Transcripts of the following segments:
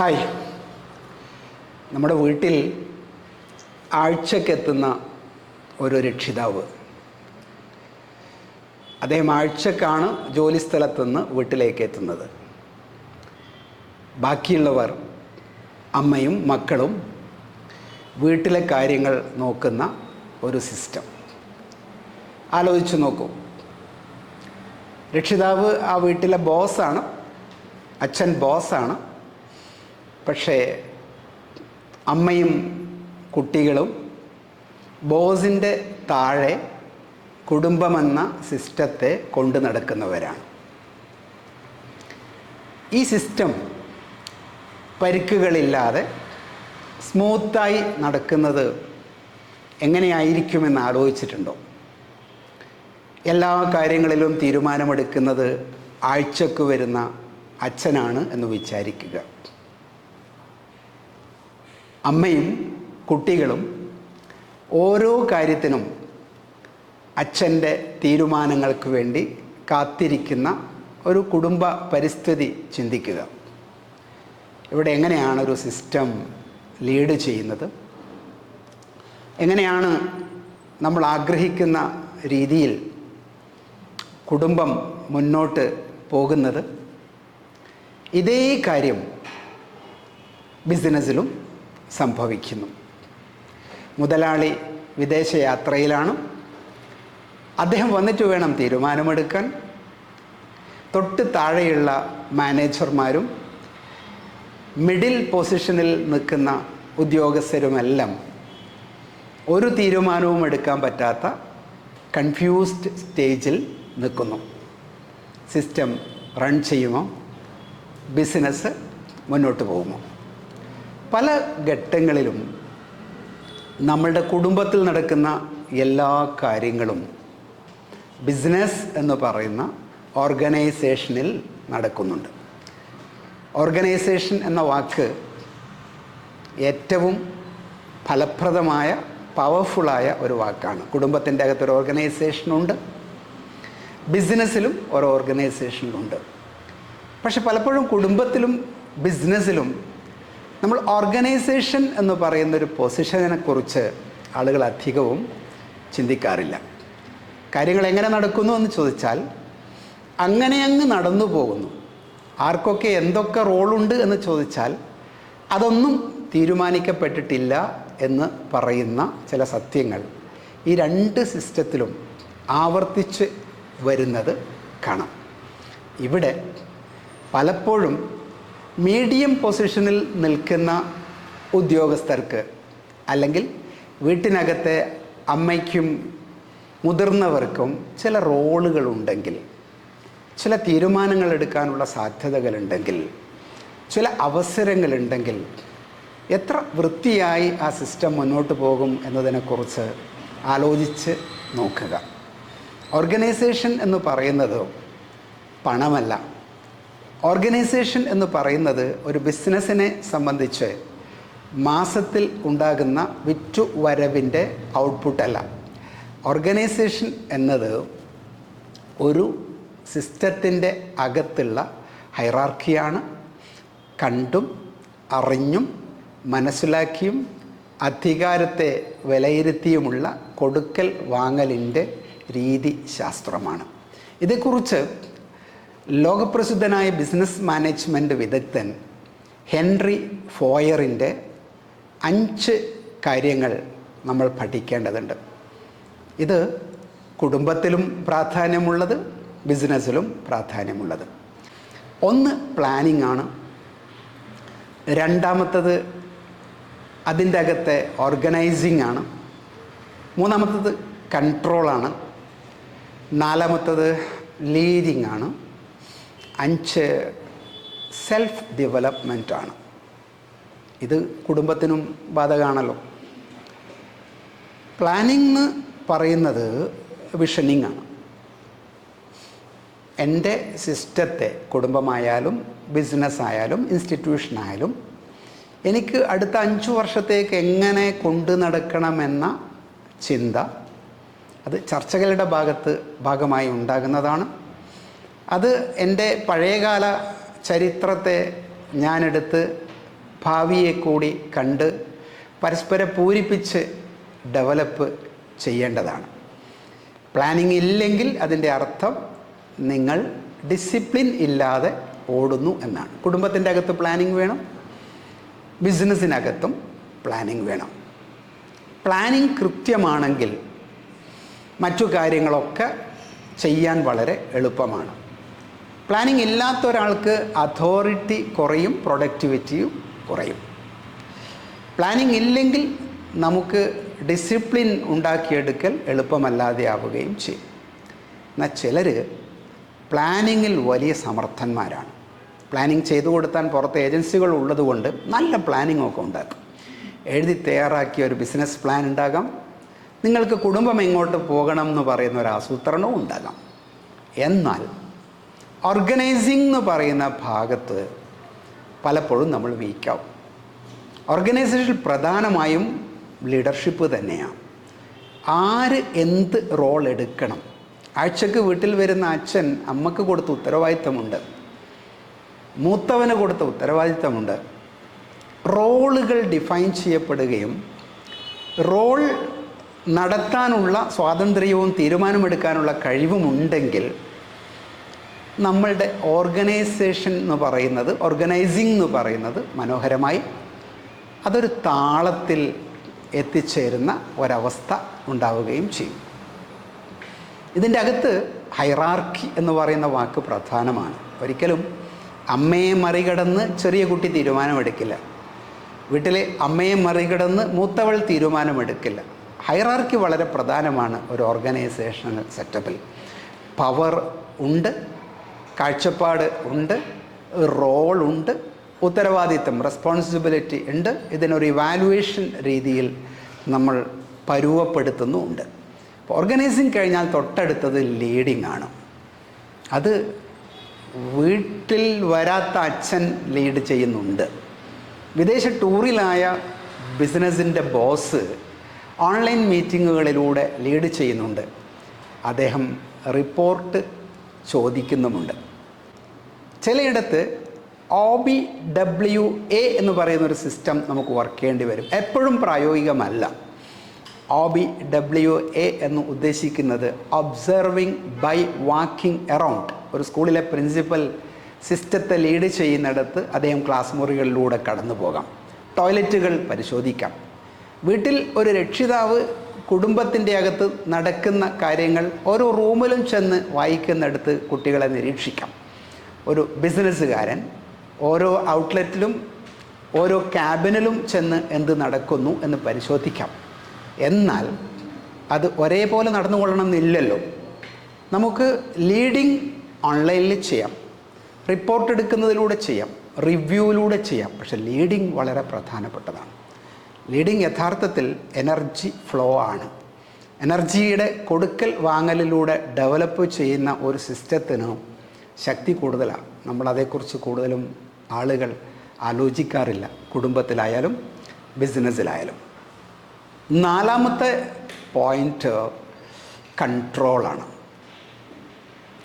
Hi. നമ്മുടെ വീട്ടിൽ ആഴ്ചക്കെത്തുന്ന ഒരു രക്ഷിതാവ്. അദ്ദേഹം ആഴ്ചക്കാണ് ജോലിസ്ഥലത്തുനിന്ന് വീട്ടിലേക്ക് എത്തുന്നത് ബാക്കിയുള്ളവർ അമ്മയും മക്കളും വീട്ടിലെ കാര്യങ്ങൾ നോക്കുന്ന ഒരു സിസ്റ്റം. ആലോചിച്ച് നോക്കൂ. രക്ഷിതാവ് ആ വീട്ടിലെ ബോസാണ് അച്ഛൻ ബോസാണ് പക്ഷേ അമ്മയും കുട്ടികളും ബോസിന്റെ താഴെ കുടുംബമെന്ന സിസ്റ്റത്തെ കൊണ്ടു നടക്കുന്നവരാണ്. ഈ സിസ്റ്റം പരിക്കുകളില്ലാതെ സ്മൂത്തായി നടക്കുന്നത് എങ്ങനെയായിരിക്കുമെന്ന് ആലോചിച്ചിട്ടുണ്ടോ? എല്ലാ കാര്യങ്ങളിലും തീരുമാനമെടുക്കുന്നത് ആഴ്ചക്ക് വരുന്ന അച്ഛനാണ് എന്ന് വിചാരിക്കുക. അമ്മയും കുട്ടികളും ഓരോ കാര്യത്തിനും അച്ഛന്റെ തീരുമാനങ്ങൾക്ക് വേണ്ടി കാത്തിരിക്കുന്ന ഒരു കുടുംബ പരിസ്ഥിതി ചിന്തിക്കുക. ഇവിടെ എങ്ങനെയാണ് ഒരു സിസ്റ്റം ലീഡ് ചെയ്യുന്നത്? എങ്ങനെയാണ് നമ്മൾ ആഗ്രഹിക്കുന്ന രീതിയിൽ കുടുംബം മുന്നോട്ട് പോകുന്നത്? ഇതേ കാര്യം ബിസിനസ്സിലും സംഭവിക്കുന്നു. മുതലാളി വിദേശയാത്രയിലാണ്. അദ്ദേഹം വന്നിട്ട് വേണം തീരുമാനമെടുക്കാൻ. തൊട്ട് താഴെയുള്ള മാനേജർമാരും മിഡിൽ പൊസിഷനിൽ നിൽക്കുന്ന ഉദ്യോഗസ്ഥരുമെല്ലാം ഒരു തീരുമാനവും എടുക്കാൻ പറ്റാത്ത കൺഫ്യൂസ്ഡ് സ്റ്റേജിൽ നിൽക്കുന്നു. സിസ്റ്റം റൺ ചെയ്യുമോ? ബിസിനസ് മുന്നോട്ട് പോകുമോ? പല ഘട്ടങ്ങളിലും നമ്മളുടെ കുടുംബത്തിൽ നടക്കുന്ന എല്ലാ കാര്യങ്ങളും ബിസിനസ് എന്ന് പറയുന്ന ഓർഗനൈസേഷനിൽ നടക്കുന്നുണ്ട്. ഓർഗനൈസേഷൻ എന്ന വാക്ക് ഏറ്റവും ഫലപ്രദമായ പവർഫുള്ളായ ഒരു വാക്കാണ്. കുടുംബത്തിന്റെ അകത്തൊരു ഓർഗനൈസേഷനുണ്ട് ബിസിനസ്സിലും ഒരു ഓർഗനൈസേഷനുണ്ട് പക്ഷെ പലപ്പോഴും കുടുംബത്തിലും ബിസിനസ്സിലും നമ്മൾ ഓർഗനൈസേഷൻ എന്ന് പറയുന്ന ഒരു പൊസിഷനെ കുറിച്ച് ആളുകൾ അധികവും ചിന്തിക്കാറില്ല. കാര്യങ്ങൾ എങ്ങനെ നടക്കുന്നു എന്ന് ചോദിച്ചാൽ അങ്ങനെ അങ്ങ് നടന്നു പോകുന്നു. ആർക്കൊക്കെ എന്തൊക്കെ റോളുണ്ട് എന്ന് ചോദിച്ചാൽ അതൊന്നും തീരുമാനിക്കപ്പെട്ടിട്ടില്ല എന്ന് പറയുന്ന ചില സത്യങ്ങൾ ഈ രണ്ട് സിസ്റ്റത്തിലും ആവർത്തിച്ച് വരുന്നത് കാണാം. ഇവിടെ പലപ്പോഴും മീഡിയം പൊസിഷനിൽ നിൽക്കുന്ന ഉദ്യോഗസ്ഥർക്ക് അല്ലെങ്കിൽ വീട്ടിനകത്തെ അമ്മയ്ക്കും മുതിർന്നവർക്കും ചില റോളുകളുണ്ടെങ്കിൽ ചില തീരുമാനങ്ങൾ എടുക്കാനുള്ള സാധ്യതകളുണ്ടെങ്കിൽ ചില അവസരങ്ങളുണ്ടെങ്കിൽ എത്ര വൃത്തിയായി ആ സിസ്റ്റം മുന്നോട്ട് പോകും എന്നതിനെക്കുറിച്ച് ആലോചിച്ച് നോക്കുക. ഓർഗനൈസേഷൻ എന്ന് പറയുന്നത് പണമല്ല. ഓർഗനൈസേഷൻ എന്ന് പറയുന്നത് ഒരു ബിസിനസ്സിനെ സംബന്ധിച്ച് മാസത്തിൽ ഉണ്ടാകുന്ന വിറ്റു വരവിന്റെ ഔട്ട്പുട്ടല്ല ഓർഗനൈസേഷൻ എന്നത് ഒരു സിസ്റ്റത്തിന്റെ അകത്തുള്ള ഹൈറാർക്കിയാണ്. കണ്ടും അറിഞ്ഞും മനസ്സിലാക്കിയും അധികാരത്തെ വിലയിരുത്തിയുമുള്ള കൊടുക്കൽ വാങ്ങലിന്റെ രീതി ശാസ്ത്രമാണ്. ഇതേക്കുറിച്ച് ലോകപ്രസിദ്ധനായ ബിസിനസ് മാനേജ്മെന്റ് വിദഗ്ധൻ ഹെൻറി ഫോയറിന്റെ അഞ്ച് കാര്യങ്ങൾ നമ്മൾ പഠിക്കേണ്ടതുണ്ട്. ഇത് കുടുംബത്തിലും പ്രാധാന്യമുള്ളത് ബിസിനസ്സിലും പ്രാധാന്യമുള്ളത്. ഒന്ന് പ്ലാനിംഗ് ആണ്. രണ്ടാമത്തത് അതിന്റെ അകത്തെ ഓർഗനൈസിങ് ആണ്. മൂന്നാമത്തത് കൺട്രോളാണ് നാലാമത്തത് ലീഡിങ് ആണ്. അഞ്ച് സെൽഫ് ഡെവലപ്മെന്റ് ആണ്. ഇത് കുടുംബത്തിനും ബാധകമാണല്ലോ. പ്ലാനിംഗ് എന്ന് പറയുന്നത് വിഷനിങ് ആണ്. എന്റെ സിസ്റ്റത്തെ കുടുംബമായാലും ബിസിനസ് ആയാലും ഇൻസ്റ്റിറ്റ്യൂഷൻ ആയാലും എനിക്ക് അടുത്ത അഞ്ച് വർഷത്തേക്ക് എങ്ങനെ കൊണ്ടു നടക്കണമെന്ന ചിന്ത അത് ചർച്ചകളുടെ ഭാഗത്ത് ഭാഗമായി ഉണ്ടാകുന്നതാണ്. അത് എന്റെ പഴയകാല ചരിത്രത്തെ ഞാനെടുത്ത് ഭാവിയെ കൂടി കണ്ട് പരസ്പരം പൂരിപ്പിച്ച് ഡെവലപ്പ് ചെയ്യേണ്ടതാണ്. പ്ലാനിങ് ഇല്ലെങ്കിൽ അതിന്റെ അർത്ഥം നിങ്ങൾ ഡിസിപ്ലിൻ ഇല്ലാതെ ഓടുന്നു എന്നാണ്. കുടുംബത്തിന്റെ അകത്ത് പ്ലാനിങ് വേണം ബിസിനസ്സിനകത്തും പ്ലാനിങ് വേണം. പ്ലാനിങ് കൃത്യമാണെങ്കിൽ മറ്റു കാര്യങ്ങളൊക്കെ ചെയ്യാൻ വളരെ എളുപ്പമാണ്. പ്ലാനിങ് ഇല്ലാത്ത ഒരാൾക്ക് അതോറിറ്റി കുറയും പ്രൊഡക്ടിവിറ്റിയും കുറയും. പ്ലാനിങ് ഇല്ലെങ്കിൽ നമുക്ക് ഡിസിപ്ലിൻ ഉണ്ടാക്കിയെടുക്കൽ എളുപ്പമല്ലാതെ ആവുകയും ചെയ്യും. എന്നാൽ ചിലർ പ്ലാനിങ്ങിൽ വലിയ സമർത്ഥന്മാരാണ്. പ്ലാനിങ് ചെയ്തു കൊടുത്താൻ പുറത്ത് ഏജൻസികൾ ഉള്ളതുകൊണ്ട് നല്ല പ്ലാനിങ് ഒക്കെ ഉണ്ടാക്കും. എഴുതി തയ്യാറാക്കിയ ഒരു ബിസിനസ് പ്ലാൻ ഉണ്ടാകാം. നിങ്ങൾക്ക് കുടുംബം എങ്ങോട്ട് പോകണം എന്ന് പറയുന്ന ഒരു ആസൂത്രണവും ഉണ്ടാകാം. എന്നാൽ ഓർഗനൈസിംഗ് എന്ന് പറയുന്ന ഭാഗത്ത് പലപ്പോഴും നമ്മൾ വീക്കാവും ഓർഗനൈസേഷൻ പ്രധാനമായും ലീഡർഷിപ്പ് തന്നെയാണ്. ആര് എന്ത് റോൾ എടുക്കണം? ആഴ്ചക്ക് വീട്ടിൽ വരുന്ന അച്ഛൻ അമ്മയ്ക്ക് കൊടുത്ത ഉത്തരവാദിത്തമുണ്ട്. മൂത്തവന് കൊടുത്ത ഉത്തരവാദിത്തമുണ്ട്. റോളുകൾ ഡിഫൈൻ ചെയ്യപ്പെടുകയും റോൾ നടത്താനുള്ള സ്വാതന്ത്ര്യവും തീരുമാനമെടുക്കാനുള്ള കഴിവുമുണ്ടെങ്കിൽ നമ്മളുടെ ഓർഗനൈസേഷൻ എന്ന് പറയുന്നത് ഓർഗനൈസിങ് എന്ന് പറയുന്നത് മനോഹരമായി അതൊരു താളത്തിൽ എത്തിച്ചേരുന്ന ഒരവസ്ഥ ഉണ്ടാവുകയും ചെയ്യും. ഇതിന്റെ അകത്ത് ഹൈറാർക്കി എന്ന് പറയുന്ന വാക്ക് പ്രധാനമാണ്. ഒരിക്കലും അമ്മയെ മറികടന്ന് ചെറിയ കുട്ടി തീരുമാനമെടുക്കില്ല. വീട്ടിലെ അമ്മയെ മറികടന്ന് മൂത്തവൾ തീരുമാനമെടുക്കില്ല. ഹൈറാർക്കി വളരെ പ്രധാനമാണ് ഒരു ഓർഗനൈസേഷണൽ സെറ്റപ്പിൽ. പവർ ഉണ്ട് കാഴ്ചപ്പാട് ഉണ്ട് റോളുണ്ട് ഉത്തരവാദിത്തം റെസ്പോൺസിബിലിറ്റി ഉണ്ട്. ഇതിനൊരു ഇവാലുവേഷൻ രീതിയിൽ നമ്മൾ പരുവപ്പെടുത്തുന്നുമുണ്ട് ഓർഗനൈസിങ് കഴിഞ്ഞാൽ തൊട്ടടുത്തത് ലീഡിങ് ആണ്. അത് വീട്ടിൽ വരാത്ത അച്ഛൻ ലീഡ് ചെയ്യുന്നുണ്ട്. വിദേശ ടൂറിലായ ബിസിനസ്സിന്റെ ബോസ് ഓൺലൈൻ മീറ്റിങ്ങുകളിലൂടെ ലീഡ് ചെയ്യുന്നുണ്ട്. അദ്ദേഹം റിപ്പോർട്ട് ചോദിക്കുന്നുമുണ്ട്. ചിലയിടത്ത് ഒ ബി ഡബ്ല്യു എ എന്ന് പറയുന്ന ഒരു സിസ്റ്റം നമുക്ക് വർക്ക് ചെയ്യേണ്ടി വരും. എപ്പോഴും പ്രായോഗികമല്ല. ഒ ബി ഡബ്ല്യു എ എന്ന് ഉദ്ദേശിക്കുന്നത് ഒബ്സർവിങ് ബൈ വാക്കിംഗ് എറൗണ്ട് ഒരു സ്കൂളിലെ പ്രിൻസിപ്പൽ സിസ്റ്റത്തെ ലീഡ് ചെയ്യുന്നിടത്ത് അദ്ദേഹം ക്ലാസ് മുറികളിലൂടെ കടന്നു പോകാം ടോയ്ലറ്റുകൾ പരിശോധിക്കാം. വീട്ടിൽ ഒരു രക്ഷിതാവ് കുടുംബത്തിന്റെ അകത്ത് നടക്കുന്ന കാര്യങ്ങൾ ഓരോ റൂമിലും ചെന്ന് വായിക്കുന്നിടത്ത് കുട്ടികളെ നിരീക്ഷിക്കാം. ഒരു ബിസിനസ്സുകാരൻ ഓരോ ഔട്ട്ലെറ്റിലും ഓരോ ക്യാബിനിലും ചെന്ന് എന്ത് നടക്കുന്നു എന്ന് പരിശോധിക്കാം. എന്നാൽ അത് ഒരേപോലെ നടന്നുകൊള്ളണം എന്നില്ലല്ലോ നമുക്ക് ലീഡിങ് ഓൺലൈനിൽ ചെയ്യാം റിപ്പോർട്ട് എടുക്കുന്നതിലൂടെ ചെയ്യാം റിവ്യൂവിലൂടെ ചെയ്യാം. പക്ഷെ ലീഡിങ് വളരെ പ്രധാനപ്പെട്ടതാണ്. ലീഡിങ് യഥാർത്ഥത്തിൽ എനർജി ഫ്ലോ ആണ്. എനർജിയുടെ കൊടുക്കൽ വാങ്ങലിലൂടെ ഡെവലപ്പ് ചെയ്യുന്ന ഒരു സിസ്റ്റത്തിന് ശക്തി കൂടുതലാണ്. നമ്മളതേക്കുറിച്ച് കൂടുതലും ആളുകൾ ആലോചിക്കാറില്ല. കുടുംബത്തിലായാലും ബിസിനസ്സിലായാലും നാലാമത്തെ പോയിന്റ് കൺട്രോളാണ്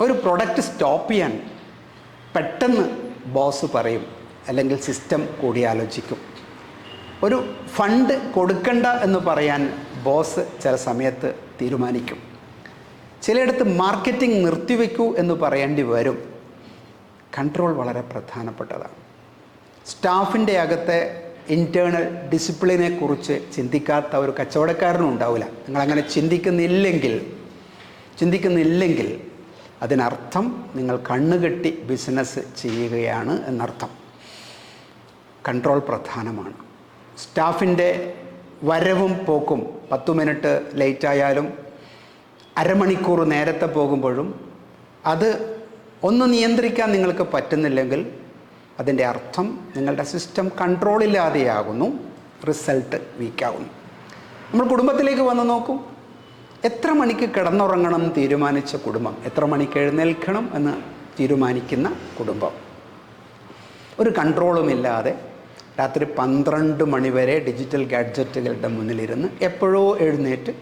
ഒരു പ്രൊഡക്റ്റ് സ്റ്റോപ്പ് ചെയ്യാൻ പെട്ടെന്ന് ബോസ് പറയും അല്ലെങ്കിൽ സിസ്റ്റം കൂടിയാലോചിക്കും ഒരു ഫണ്ട് കൊടുക്കണ്ട എന്ന് പറയാൻ ബോസ് ചില സമയത്ത് തീരുമാനിക്കും. ചിലയിടത്ത് മാർക്കറ്റിംഗ് നിർത്തിവെക്കൂ എന്ന് പറയേണ്ടി വരും. കൺട്രോൾ വളരെ പ്രധാനപ്പെട്ടതാണ്. സ്റ്റാഫിന്റെ അകത്തെ ഇന്റേണൽ ഡിസിപ്ലിനെ കുറിച്ച് ചിന്തിക്കാത്ത ഒരു കച്ചവടക്കാരനും ഉണ്ടാവില്ല. നിങ്ങളങ്ങനെ ചിന്തിക്കുന്നില്ലെങ്കിൽ ചിന്തിക്കുന്നില്ലെങ്കിൽ അതിനർത്ഥം നിങ്ങൾ കണ്ണുകെട്ടി ബിസിനസ് ചെയ്യുകയാണ് എന്നർത്ഥം. കൺട്രോൾ പ്രധാനമാണ്. സ്റ്റാഫിന്റെ വരവും പോക്കും പത്ത് മിനിറ്റ് ലേറ്റായാലും അരമണിക്കൂർ നേരത്തെ പോകുമ്പോഴും അത് ഒന്ന് നിയന്ത്രിക്കാൻ നിങ്ങൾക്ക് പറ്റുന്നില്ലെങ്കിൽ അതിന്റെ അർത്ഥം നിങ്ങളുടെ സിസ്റ്റം കൺട്രോളില്ലാതെയാകുന്നു റിസൾട്ട് വീക്കാകുന്നു നമ്മൾ കുടുംബത്തിലേക്ക് വന്ന് നോക്കും. എത്ര മണിക്ക് കിടന്നുറങ്ങണം തീരുമാനിച്ച കുടുംബം? എത്ര മണിക്ക് എഴുന്നേൽക്കണം എന്ന് തീരുമാനിക്കുന്ന കുടുംബം? ഒരു കൺട്രോളുമില്ലാതെ രാത്രി പന്ത്രണ്ട് മണിവരെ ഡിജിറ്റൽ ഗാഡ്ജറ്റുകളുടെ മുന്നിലിരുന്ന് എപ്പോഴോ എഴുന്നേറ്റ്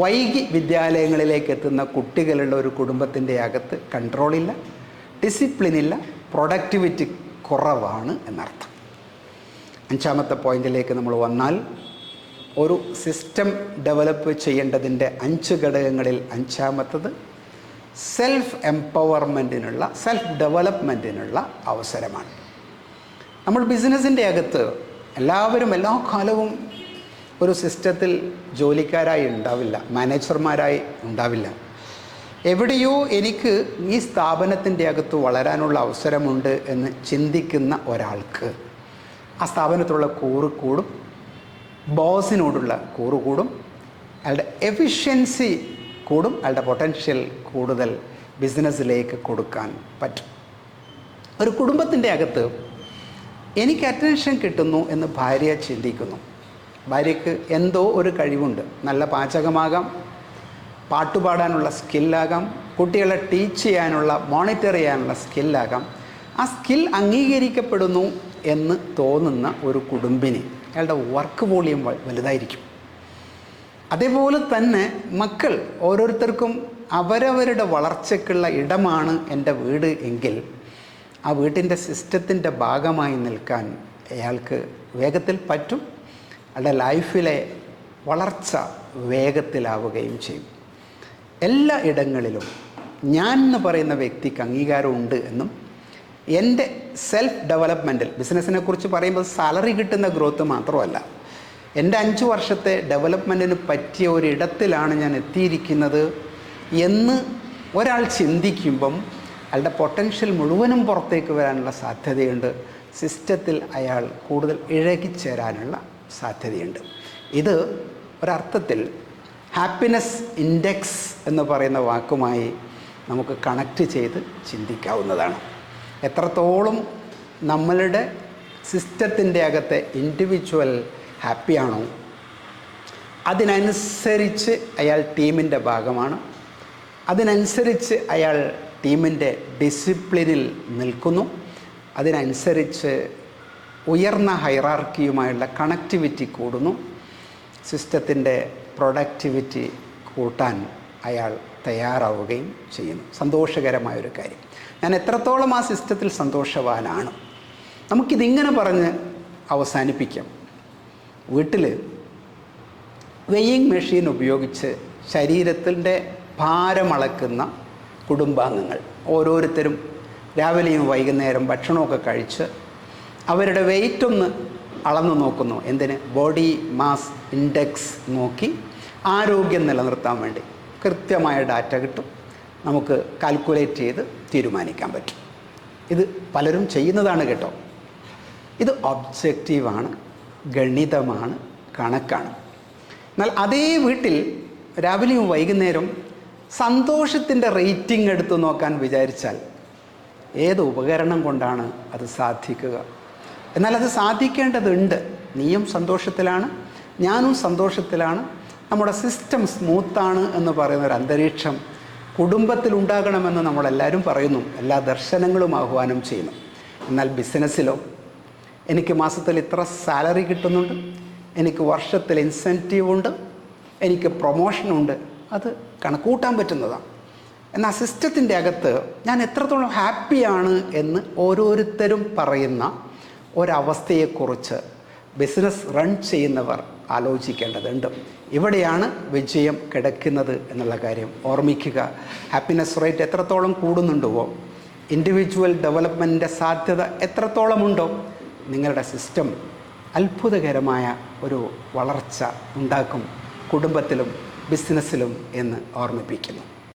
വൈകി വിദ്യാലയങ്ങളിലേക്ക് എത്തുന്ന കുട്ടികളുടെ ഒരു കുടുംബത്തിന്റെ അകത്ത് കൺട്രോളില്ല ഡിസിപ്ലിനില്ല പ്രൊഡക്ടിവിറ്റി കുറവാണ് എന്നർത്ഥം. അഞ്ചാമത്തെ പോയിന്റിലേക്ക് നമ്മൾ വന്നാൽ ഒരു സിസ്റ്റം ഡെവലപ്പ് ചെയ്യേണ്ടതിന്റെ അഞ്ച് ഘടകങ്ങളിൽ അഞ്ചാമത്തത് സെൽഫ് എംപവർമെന്റിനുള്ള സെൽഫ് ഡെവലപ്മെന്റിനുള്ള അവസരമാണ്. നമ്മൾ ബിസിനസ്സിന്റെ അകത്ത് എല്ലാവരും എല്ലാ കാലവും ഒരു സിസ്റ്റത്തിൽ ജോലിക്കാരായി ഉണ്ടാവില്ല മാനേജർമാരായി ഉണ്ടാവില്ല. എവിടെയോ എനിക്ക് ഈ സ്ഥാപനത്തിന്റെ അകത്ത് വളരാനുള്ള അവസരമുണ്ട് എന്ന് ചിന്തിക്കുന്ന ഒരാൾക്ക് ആ സ്ഥാപനത്തിലുള്ള കൂറുകൂടും ബോസിനോടുള്ള കൂറുകൂടും അയാളുടെ എഫിഷ്യൻസി കൂടും അയാളുടെ പൊട്ടൻഷ്യൽ കൂടുതൽ ബിസിനസ്സിലേക്ക് കൊടുക്കാൻ പറ്റും. ഒരു കുടുംബത്തിന്റെ അകത്ത് എനിക്ക് അറ്റൻഷൻ കിട്ടുന്നു എന്ന് ഭാര്യ ചിന്തിക്കുന്നു. ഭാര്യയ്ക്ക് എന്തോ ഒരു കഴിവുണ്ട്. നല്ല പാചകമാകാം പാട്ടുപാടാനുള്ള സ്കില്ലാകാം കുട്ടികളെ ടീച്ച് ചെയ്യാനുള്ള മോണിറ്റർ ചെയ്യാനുള്ള സ്കില്ലാകാം. ആ സ്കിൽ അംഗീകരിക്കപ്പെടുന്നു എന്ന് തോന്നുന്ന ഒരു കുടുംബിന്. അയാളുടെ വർക്ക് വോളിയം വലുതായിരിക്കും. അതേപോലെ തന്നെ മക്കൾ ഓരോരുത്തർക്കും അവരവരുടെ വളർച്ചയ്ക്കുള്ള ഇടമാണ് എന്റെ വീട് എങ്കിൽ ആ വീട്ടിന്റെ സിസ്റ്റത്തിന്റെ ഭാഗമായി നിൽക്കാൻ അയാൾക്ക് വേഗത്തിൽ പറ്റും. അയാളുടെ ലൈഫിലെ വളർച്ച വേഗത്തിലാവുകയും ചെയ്യും. എല്ലാ ഇടങ്ങളിലും ഞാൻ എന്ന് പറയുന്ന വ്യക്തിക്ക് അംഗീകാരമുണ്ട് എന്നും എന്റെ സെൽഫ് ഡെവലപ്മെന്റിൽ ബിസിനസ്സിനെ കുറിച്ച് പറയുമ്പോൾ സാലറി കിട്ടുന്ന ഗ്രോത്ത് മാത്രമല്ല എന്റെ അഞ്ച് വർഷത്തെ ഡെവലപ്മെന്റിന് പറ്റിയ ഒരിടത്തിലാണ് ഞാൻ എത്തിയിരിക്കുന്നത് എന്ന് ഒരാൾ ചിന്തിക്കുമ്പം അയാളുടെ പൊട്ടൻഷ്യൽ മുഴുവനും പുറത്തേക്ക് വരാനുള്ള സാധ്യതയുണ്ട്. സിസ്റ്റത്തിൽ അയാൾ കൂടുതൽ ഇഴകിച്ചേരാനുള്ള സാധ്യതയുണ്ട്. ഇത് ഒരർത്ഥത്തിൽ ഹാപ്പിനെസ് ഇൻഡെക്സ് എന്ന് പറയുന്ന വാക്കുമായി നമുക്ക് കണക്റ്റ് ചെയ്ത് ചിന്തിക്കാവുന്നതാണ്. എത്രത്തോളം നമ്മളുടെ സിസ്റ്റത്തിന്റെ അകത്തെ ഇൻഡിവിജ്വൽ ഹാപ്പിയാണോ അതിനനുസരിച്ച് അയാൾ ടീമിന്റെ ഭാഗമാണ്. അതിനനുസരിച്ച് അയാൾ ടീമിന്റെ ഡിസിപ്ലിനിൽ നിൽക്കുന്നു. അതിനനുസരിച്ച് ഉയർന്ന ഹൈറാർക്കിയുമായുള്ള കണക്ടിവിറ്റി കൂടുന്നു. സിസ്റ്റത്തിന്റെ പ്രൊഡക്ടിവിറ്റി കൂട്ടാൻ അയാൾ തയ്യാറാവുകയും ചെയ്യുന്നു. സന്തോഷകരമായൊരു കാര്യം. ഞാൻ എത്രത്തോളം ആ സിസ്റ്റത്തിൽ സന്തോഷവാനാണ്? നമുക്കിതിങ്ങനെ പറഞ്ഞ് അവസാനിപ്പിക്കാം. വീട്ടിൽ വെയ്യിങ് മെഷീൻ ഉപയോഗിച്ച് ശരീരത്തിന്റെ ഭാരമളക്കുന്ന കുടുംബാംഗങ്ങൾ. ഓരോരുത്തരും രാവിലെയും വൈകുന്നേരം ഭക്ഷണമൊക്കെ കഴിച്ച് അവരുടെ വെയിറ്റ് ഒന്ന് അളന്നു നോക്കുന്നു. എന്തിന്? ബോഡി മാസ് ഇൻഡെക്സ് നോക്കി ആരോഗ്യം നിലനിർത്താൻ വേണ്ടി. കൃത്യമായ ഡാറ്റ കിട്ടും. നമുക്ക് കാൽക്കുലേറ്റ് ചെയ്ത് തീരുമാനിക്കാൻ പറ്റും. ഇത് പലരും ചെയ്യുന്നതാണ് കേട്ടോ. ഇത് ഒബ്ജക്റ്റീവാണ് ഗണിതമാണ് കണക്കാണ്. എന്നാൽ അതേ വീട്ടിൽ രാവിലെയും വൈകുന്നേരം സന്തോഷത്തിന്റെ റേറ്റിംഗ് എടുത്തു നോക്കാൻ വിചാരിച്ചാൽ ഏത് ഉപകരണം കൊണ്ടാണ് അത് സാധിക്കുക? എന്നാൽ അത് സാധിക്കേണ്ടതുണ്ട്. നീയും സന്തോഷത്തിലാണ് ഞാനും സന്തോഷത്തിലാണ്. നമ്മുടെ സിസ്റ്റം സ്മൂത്താണ് എന്ന് പറയുന്ന ഒരു അന്തരീക്ഷം കുടുംബത്തിൽ ഉണ്ടാകണമെന്ന് നമ്മളെല്ലാവരും പറയുന്നു. എല്ലാ ദർശനങ്ങളും ആഹ്വാനം ചെയ്യുന്നു. എന്നാൽ ബിസിനസ്സിലോ എനിക്ക് മാസത്തിൽ ഇത്ര സാലറി കിട്ടുന്നുണ്ട് എനിക്ക് വർഷത്തിൽ ഇൻസെന്റീവ് ഉണ്ട് എനിക്ക് പ്രൊമോഷനുണ്ട് അത് കണക്കൂട്ടാൻ പറ്റുന്നതാണ് എന്നാൽ സിസ്റ്റത്തിന്റെ അകത്ത് ഞാൻ എത്രത്തോളം ഹാപ്പിയാണ് എന്ന് ഓരോരുത്തരും പറയുന്ന ഒരവസ്ഥയെക്കുറിച്ച് ബിസിനസ് റൺ ചെയ്യുന്നവർ ആലോചിക്കേണ്ടതുണ്ട്. ഇവിടെയാണ് വിജയം കിടക്കുന്നത് എന്നുള്ള കാര്യം. ഓർമ്മിക്കുക ഹാപ്പിനെസ് റേറ്റ് എത്രത്തോളം കൂടുന്നുണ്ടോ ഇൻഡിവിജ്വൽ ഡെവലപ്മെന്റിന്റെ സാധ്യത എത്രത്തോളമുണ്ടോ നിങ്ങളുടെ സിസ്റ്റം അത്ഭുതകരമായ ഒരു വളർച്ച ഉണ്ടാക്കും. കുടുംബത്തിലും ബിസിനസ്സിലും എന്ന് ഓർമ്മിപ്പിക്കുന്നു.